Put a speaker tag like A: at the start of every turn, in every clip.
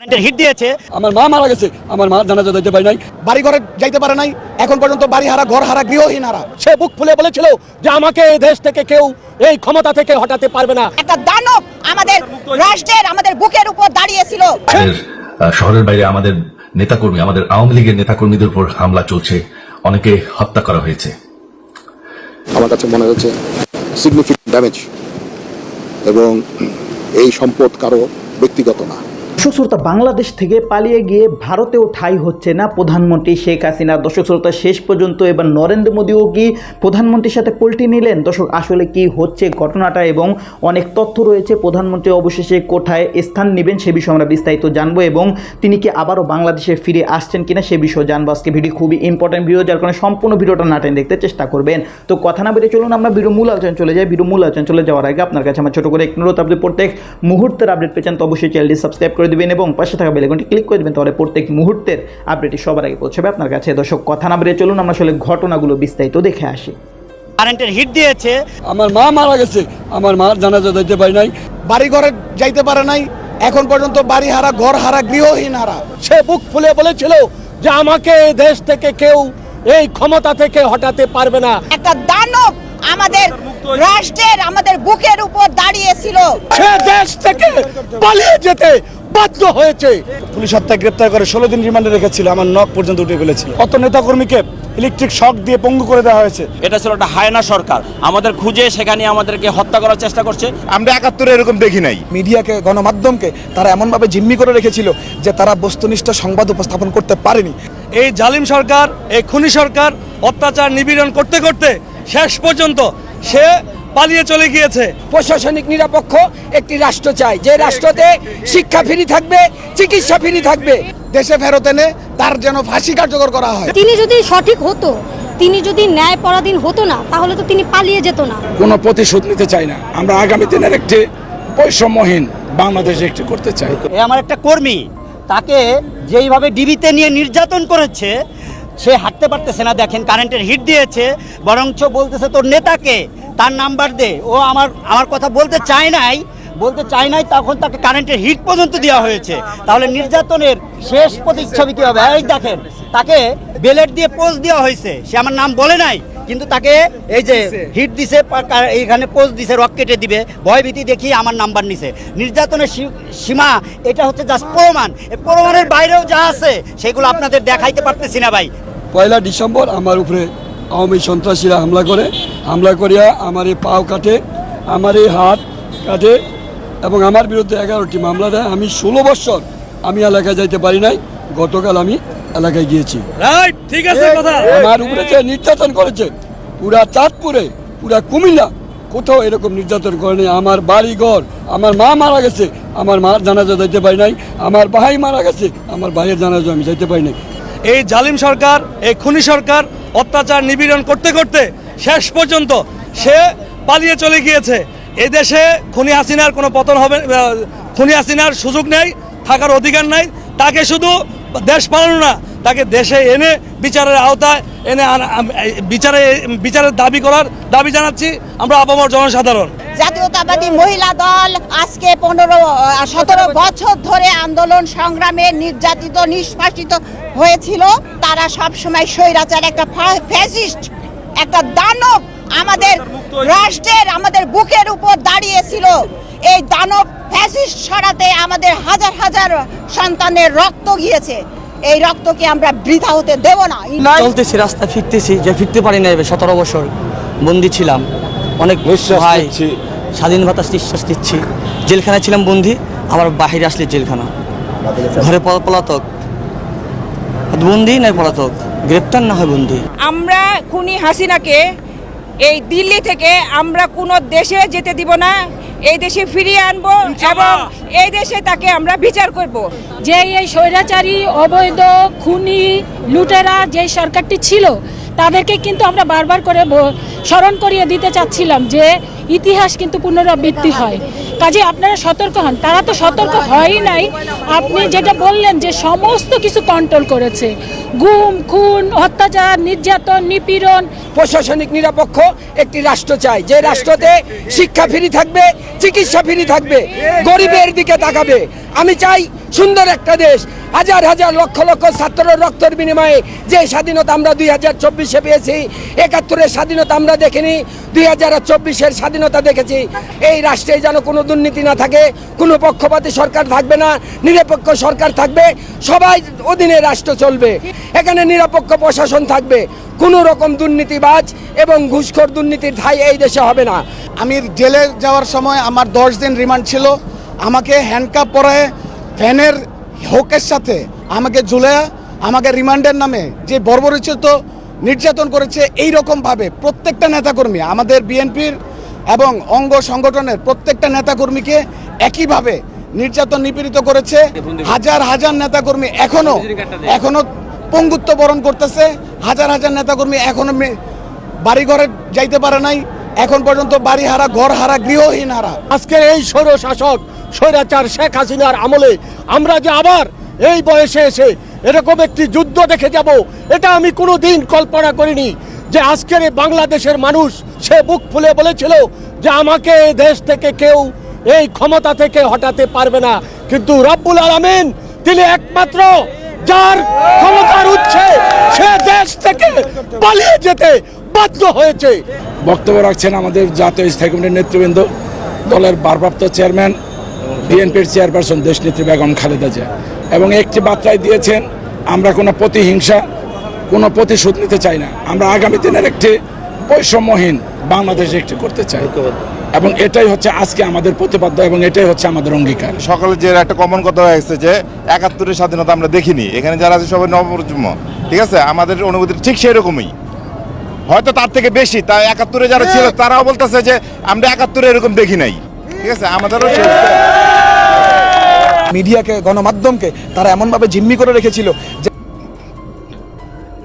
A: কারেন্টের হিট দিয়েছে।
B: আমার মা মারা গেছে আমার মা জানাজা দিতে পারি নাই।
C: বাড়ি ঘরে যাইতে পারে নাই এখন পর্যন্ত বাড়ি হারা ঘর হারা গৃহহীন হারা সে বুক ফুলে বলেছিল যে আমাকে এই দেশ থেকে কেউ এই ক্ষমতা থেকে হটাতে পারবে না।
D: একটা দানব আমাদের রাষ্ট্রের আমাদের বুকের উপর দাঁড়িয়েছিল।
E: শহরের বাইরে আমাদের নেতাকর্মী আমাদের আওয়ামী লীগের নেতাকর্মীদের উপর হামলা চলছে অনেকে হত্যা করা হয়েছে।
F: আমার কাছে মনে হচ্ছে সিগনিফিকেন্ট ড্যামেজ এবং এই সম্পদ কারও ব্যক্তিগত না।
G: দর্শক শ্রোতা, বাংলাদেশ থেকে পালিয়ে গিয়ে ভারতেও ঠাই হচ্ছে না প্রধানমন্ত্রী শেখ হাসিনা। দর্শক শ্রোতা, শেষ পর্যন্ত এবার নরেন্দ্র মোদীও কি প্রধানমন্ত্রীর সাথে পল্টি নিলেন? দর্শক, আসলে কি হচ্ছে ঘটনাটা এবং অনেক তথ্য রয়েছে। প্রধানমন্ত্রী অবশেষে কোথায় স্থান নেবেন সে বিষয়ে আমরা বিস্তারিত জানব এবং তিনি কি আবারও বাংলাদেশে ফিরে আসছেন কিনা সে বিষয়ে জানব। আজকে ভিডিও খুবই ইম্পর্টেন্ট ভিডিও যার কারণে সম্পূর্ণ ভিডিওটা না টেনে দেখতে চেষ্টা করবেন। তো কথা না বেড়ে চলুন, আমরা ভিডিও মূল আলোচনা চলে যাই। ভিডিও মূল আলোচনা চলে যাওয়ার আগে আপনার কাছে আমার ছোট করে এক অনুরোধ, আপনি প্রত্যেক মুহূর্তের আপডেট পেয়েছেন তো অবশ্যই চ্যানেলটি সাবস্ক্রাইব করে দিবেন এবং পাশে থাকা বেলেগনটি ক্লিক করে দেবেন তাহলে প্রত্যেক মুহূর্তের আপডেটটি সবার আগে পৌঁছবে আপনার কাছে। দর্শক কথা না বেড়ে চলুন আমরা আসলে ঘটনাগুলো বিস্তারিত দেখে আসি।
A: কারেন্টের হিট দিয়েছে।
B: আমার মা মারা গেছে। আমার মার জানাজা দিতে পারি নাই।
C: বাড়ি ঘরে যাইতে পারে নাই। এখন পর্যন্ত বাড়ি হারা ঘর হারা গৃহহীন হারা সে বুক ফুলে বলেছিল যে আমাকে এই দেশ থেকে কেউ এই ক্ষমতা থেকে হটাতে পারবে না।
D: একটা দানব আমাদের রাষ্ট্রের আমাদের বুকের উপর দাঁড়িয়েছিল।
C: সে দেশ থেকে পালিয়ে যেতে বাধ্য হয়েছে। পুলিশ হত্যায় গ্রেপ্তার করে ষোলো দিন রিমান্ডে রেখেছিল আমার নখ পর্যন্ত উঠে ফেলেছিল। কত নেতাকর্মীকে ইলেকট্রিক শক দিয়ে পঙ্গু করে দেওয়া হয়েছে?
H: এটা ছিল একটা হায়না সরকার। আমাদের খুঁজে সেখানে আমাদেরকে হত্যা করার চেষ্টা করছে।
I: আমরা একাত্তরে এরকম দেখি নাই।
C: মিডিয়াকে গণমাধ্যমকে তারা এমনভাবে জিম্মি করে রেখেছিল যে তারা বস্তুনিষ্ঠ সংবাদ উপস্থাপন করতে পারেনি।
J: এই জালিম সরকার এই খুনি সরকার অত্যাচার নিপীড়ন করতে করতে শেষ পর্যন্ত সে পালিয়ে চলে গিয়েছে।
B: প্রশাসনিক নিরপেক্ষ একটি রাষ্ট্র চাই। যে রাষ্ট্রতে শিক্ষা ফ্রি থাকবে চিকিৎসা ফ্রি থাকবে।
C: দেশে ফেরত এনে তার যেন ফাঁসি কার্যকর করা হয়।
K: তিনি যদি সঠিক হতো তিনি যদি ন্যায় পরাধীন হতো না তাহলে তো তিনি পালিয়ে যেত না।
B: কোনো প্রতিশোধ নিতে চাই না। আমরা আগামী দিনের একটি বৈষম্যহীন বাংলাদেশ একটি করতে চাই।
A: এ আমার একটা কর্মী তাকে যেইভাবে ডিবিতে নিয়ে নির্যাতন করেছে সে হাঁটতে পারতেছে না। দেখেন কারেন্টের হিট দিয়েছে বরঞ্চ বলতেছে তোর নেতাকে তার নাম্বার দে। ও আমার আমার কথা বলতে চায় নাই বলতে চায় নাই তখন তাকে কারেন্টের হিট পর্যন্ত দেওয়া হয়েছে। তাহলে নির্যাতনের শেষ প্রতিচ্ছবি কী হবে? এই দেখেন তাকে বেলেট দিয়ে পোজ দেওয়া হয়েছে। সে আমার নাম বলে নাই কিন্তু তাকে এই যে হিট দিছে এইখানে পোস্ট দিছে রক কেটে দিবে। ভয়ভীতি দেখিয়ে আমার নাম্বার নিছে। নির্যাতনের সীমা এটা হচ্ছে জাস্ট প্রমাণ। এই প্রমাণের বাইরেও যা আছে সেগুলো আপনাদের দেখাইতে পারতেছি না ভাই।
B: পয়লা ডিসেম্বর আমার উপরে আওয়ামী সন্ত্রাসীরা হামলা করে। হামলা করিয়া আমার এই পাও কাটে আমার এই হাত কাটে এবং আমার বিরুদ্ধে এগারোটি মামলা দেয়। আমি ষোলো বছর আমি এলাকায় যাইতে পারি নাই গতকাল আমি এলাকায় গিয়েছি।
J: রাইট ঠিক আছে
B: আমার উপরে যে নির্যাতন করেছে পুরা চাঁদপুরে পুরা কুমিল্লা কোথাও এরকম নির্যাতন করেনি আমার বাড়ি ঘর আমার মা মারা গেছে আমার মার জানাজা যাইতে পারি নাই। আমার ভাই মারা গেছে আমার ভাইয়ের জানাজা আমি যাইতে পারি নাই।
J: এই জালিম সরকার এই খুনি সরকার অত্যাচার নিপীড়ন করতে করতে শেষ পর্যন্ত সে পালিয়ে চলে গিয়েছে। এই দেশে খুনি হাসিনার কোনো পতন হবে খুনি হাসিনার সুযোগ নেই, থাকার অধিকার নাই। তাকে শুধু দেশ পালানো না, তাকে দেশে এনে বিচারের আওতায় এনে বিচারে, বিচারের দাবি করার দাবি জানাচ্ছি। আমরা আপামর জনসাধারণ।
D: জাতীয়তাবাদী মহিলা দল আজকে পনেরো সতেরো বছর ধরে আন্দোলন সংগ্রামে নির্যাতিত, নিষ্পাসিত হয়েছিল। তারা সবসময় স্বৈরাচার, একটা ফ্যাসিস্ট একটা দানব আমাদের রাষ্ট্রের আমাদের বুকের উপর দাঁড়িয়েছিল। এই দানব ফ্যাসিস্ট সরাতে আমাদের হাজার হাজার সন্তানের রক্ত গিয়েছে। এই রক্তকে আমরা বৃথা হতে দেব না।
A: চলতেছি রাস্তা ফিরতেছি যে ফিরতে পারি না এবার সতেরো বছর বন্দি ছিলাম। অনেক ভাই স্বাধীন বাতাস নিঃশ্বাস দিচ্ছি জেলখানায় ছিলাম বন্দি আবার বাহিরে আসলে জেলখানা। ঘরে পলা- পলাতক। বন্দি নয় পলাতক? গ্রেপ্তার না হয় বন্দি
D: আমরা খুনি হাসিনাকে এই দিল্লি থেকে আমরা কোনো দেশে যেতে দিব না এই দেশে ফিরিয়ে আনব এবং এই দেশে তাকে আমরা বিচার করব।
K: যে এই স্বৈরাচারী অবৈধ খুনি লুটেরা যে সরকারটি ছিল তাদেরকে কিন্তু আমরা বারবার করে স্মরণ করিয়ে দিতে চাচ্ছিলাম যে ইতিহাস কিন্তু পুনরাবৃত্তি হয়। কাজে আপনারা সতর্ক হন। তারা তো সতর্ক হয়ই নাই। আপনি যেটা বললেন যে সমস্ত কিছু কন্ট্রোল করেছে। গুম, খুন, অত্যাচার, নির্যাতন, নিপীড়ন।
L: প্রশাসনিক নিরপেক্ষ একটি রাষ্ট্র চাই। যে রাষ্ট্রতে শিক্ষা ফ্রি থাকবে, চিকিৎসা ফ্রি থাকবে, গরিবের দিকে তাকাবে। আমি চাই সুন্দর একটা দেশ। হাজার হাজার, লক্ষ লক্ষ ছাত্রের রক্তের বিনিময়ে যে স্বাধীনতা আমরা দুই হাজার চব্বিশে পেয়েছি, একাত্তরের স্বাধীনতা আমরা দেখিনি, দুই হাজার চব্বিশের স্বাধীনতা দেখেছি। এই রাষ্ট্রে যেন কোনো দুর্নীতি না থাকে, কোনো পক্ষপাতী সরকার থাকবে না, নিরপেক্ষ সরকার থাকবে, সবাই অধীনে রাষ্ট্র চলবে। এখানে নিরপেক্ষ প্রশাসন থাকবে। কোনো রকম দুর্নীতিবাজ এবং ঘুষখোর দুর্নীতির ঠাই এই দেশে হবে না।
D: আমি জেলে যাওয়ার সময় আমার দশ দিন রিমান্ড ছিল। আমাকে হ্যান্ডকাপ পরায় ফ্যানের হোকের সাথে আমাকে ঝুলে, আমাকে রিমান্ডের নামে যে বর্বরচিত নির্যাতন করেছে এই রকমভাবে প্রত্যেকটা নেতাকর্মী, আমাদের বিএনপির এবং অঙ্গ সংগঠনের প্রত্যেকটা নেতাকর্মীকে একইভাবে নির্যাতন নিপীড়িত করেছে। হাজার হাজার নেতাকর্মী এখনও এখনও পঙ্গুত্ব বরণ করতেছে। হাজার হাজার নেতাকর্মী এখনও মে- বাড়ি ঘরে যাইতে পারে নাই। এখন পর্যন্ত বাড়ি হারা ঘর হারা গৃহহীন হারা
C: আজকের এই স্বৈর শাসক স্বৈরাচার শেখ হাসিনার আমলে আমরা যে আবার এই বয়সে এসে এরকম একটি যুদ্ধ দেখে যাব, এটা আমি কোনো দিন কল্পনা করিনি যে আজকের এই বাংলাদেশের মানুষ সে বুক ফুলে বলেছিল যে আমাকে এই দেশ থেকে কেউ এই ক্ষমতা থেকে হটাতে পারবে না। কিন্তু রব্বুল আলমিন তিনি একমাত্র যার ক্ষমতার উচ্ছে সে দেশ থেকে পালিয়ে যেতে বাধ্য হয়েছে।
D: বক্তব্য রাখছেন আমাদের জাতীয় স্থায়ী কমিটির নেতৃবৃন্দ, দলের ভারপ্রাপ্ত চেয়ারম্যান বিএনপির চেয়ারপারসন দেশনেত্রী বেগম খালেদা জিয়া। এবং একটি বার্তায় দিয়েছেন আমরা কোনো প্রতিহিংসা কোনো প্রতিশোধ নিতে চাই না। আমরা আগামী দিনের একটি বৈষম্যহীন বাংলাদেশ একটি করতে চাই। এবং এটাই হচ্ছে আজকে আমাদের প্রতিপাদ্য এবং এটাই হচ্ছে আমাদের অঙ্গীকার।
I: সকালে যে একটা কমন কথা হয়ে গেছে যে একাত্তরের স্বাধীনতা আমরা দেখিনি। এখানে যারা আছে সবাই নবপ্রজন্ম। ঠিক আছে? আমাদের অনুভূতি ঠিক সেরকমই হয়তো তার থেকে বেশি তাই একাত্তরে যারা ছিল তারাও বলতেছে যে আমরা একাত্তরে এরকম দেখি নাই। ঠিক আছে? আমাদেরও
D: মিডিয়াকে গণমাধ্যমকে তারা এমনভাবে জিম্মি করে রেখেছিল যে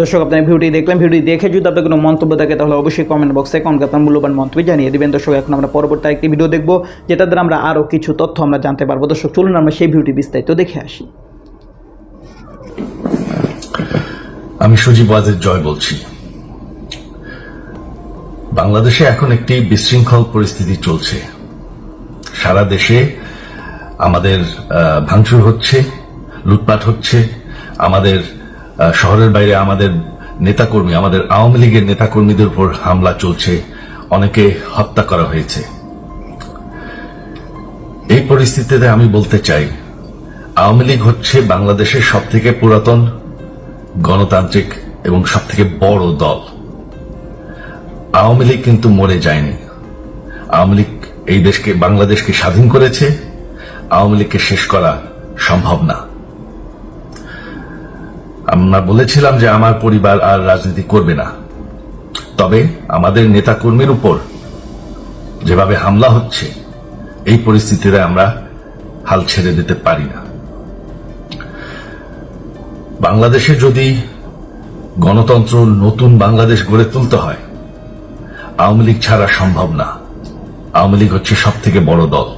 G: দর্শক আপনার ভিডিওটি দেখলেন। ভিডিওটি দেখে যদি আপনার কোনো মন্তব্য থাকে তাহলে অবশ্যই কমেন্ট বক্সে কমেন্ট আপনার মূল্যবান মন্তব্য জানিয়ে দিবেন। দর্শক এখন আমরা পরবর্তী একটি ভিডিও দেখব যেটা দ্বারা আমরা আরও কিছু তথ্য আমরা জানতে পারব। দর্শক চলুন আমরা সেই ভিডিওটি বিস্তারিত দেখে আসি।
E: আমি সজীব ওয়াজের জয় বলছি। বাংলাদেশে এখন একটি বিশৃঙ্খল পরিস্থিতি চলছে। সারা দেশে আমাদের ভাঙচুর হচ্ছে, লুটপাট হচ্ছে, আমাদের শহরের বাইরে আমাদের নেতাকর্মী, আমাদের আওয়ামী লীগের নেতাকর্মীদের উপর হামলা চলছে, অনেকে হত্যা করা হয়েছে। এই পরিস্থিতিতে আমি বলতে চাই, আওয়ামী লীগ হচ্ছে বাংলাদেশের সব থেকে পুরাতন গণতান্ত্রিক এবং সব থেকে বড় দল। আওয়ামী লীগ কিন্তু মরে যায়নি। আওয়ামী লীগ এই দেশকে, বাংলাদেশকে স্বাধীন করেছে আওয়ামী লীগকে শেষ করা সম্ভব না। আমরা বলেছিলাম যে আমার পরিবার আর রাজনীতি করবে না। তবে আমাদের নেতাকর্মীর উপর যেভাবে হামলা হচ্ছে, এই পরিস্থিতিতে আমরা হাল ছেড়ে দিতে পারি না। বাংলাদেশে যদি গণতন্ত্র নতুন বাংলাদেশ গড়ে তুলতে হয়, আওয়ামী লীগ ছাড়া সম্ভব না। আওয়ামী লীগ হচ্ছে সব থেকে বড় দল।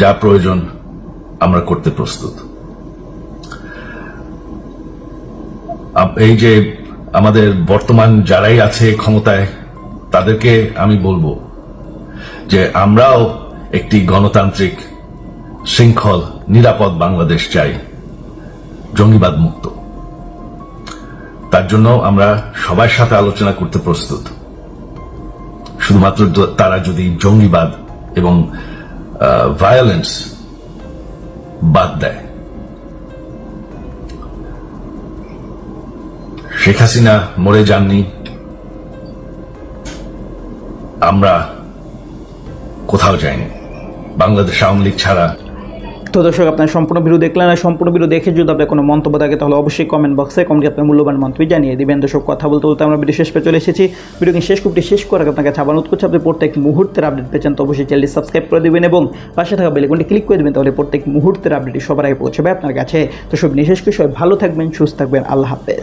E: যা প্রয়োজন, আমরা করতে প্রস্তুত। এই যে আমাদের বর্তমান যারাই আছে ক্ষমতায়, তাদেরকে আমি বলব যে আমরাও একটি গণতান্ত্রিক শৃঙ্খল, নিরাপদ বাংলাদেশ চাই, জঙ্গিবাদ মুক্ত। তার জন্য আমরা সবার সাথে আলোচনা করতে প্রস্তুত। শুধুমাত্র তারা যদি জঙ্গিবাদ এবং ভায়োলেন্স বাদ দেয়। শেখ হাসিনা মরে যাননি। আমরা কোথাও যাইনি। বাংলাদেশ আওয়ামী লীগ ছাড়া
G: তো দর্শক, আপনার সম্পূর্ণ ভিডিও দেখলেন আর সম্পূর্ণ ভিডিও দেখে যদি আপনার কোনো মন্তব্য থাকে, তাহলে অবশ্যই কমেন্ট বক্সে কমেন্টে আপনার মূল্যবান মন্তব্য জানিয়ে দেবেন। দর্শক, কথা বলতে বলতে আমরা ভিডিও শেষ পেয়ে চলে এসেছি। ভিডিও শেষ কুপটি শেষ করে আপনাকে আবার অনুরোধ করছি, আপনি প্রত্যেক মুহূর্তের আপডেট পেয়েছেন তো অবশ্যই চ্যানেলটি সাবস্ক্রাইব করে দেবেন এবং পাশে থাকা বেলেকনটি ক্লিক করে দেবেন, তাহলে প্রত্যেক মুহূর্তের আপডেটটি সবার আগে পৌঁছবে আপনার কাছে। তো সব নিশেষ সবাই ভালো থাকবেন, সুস্থ থাকবেন, আল্লাহ হাফেজ।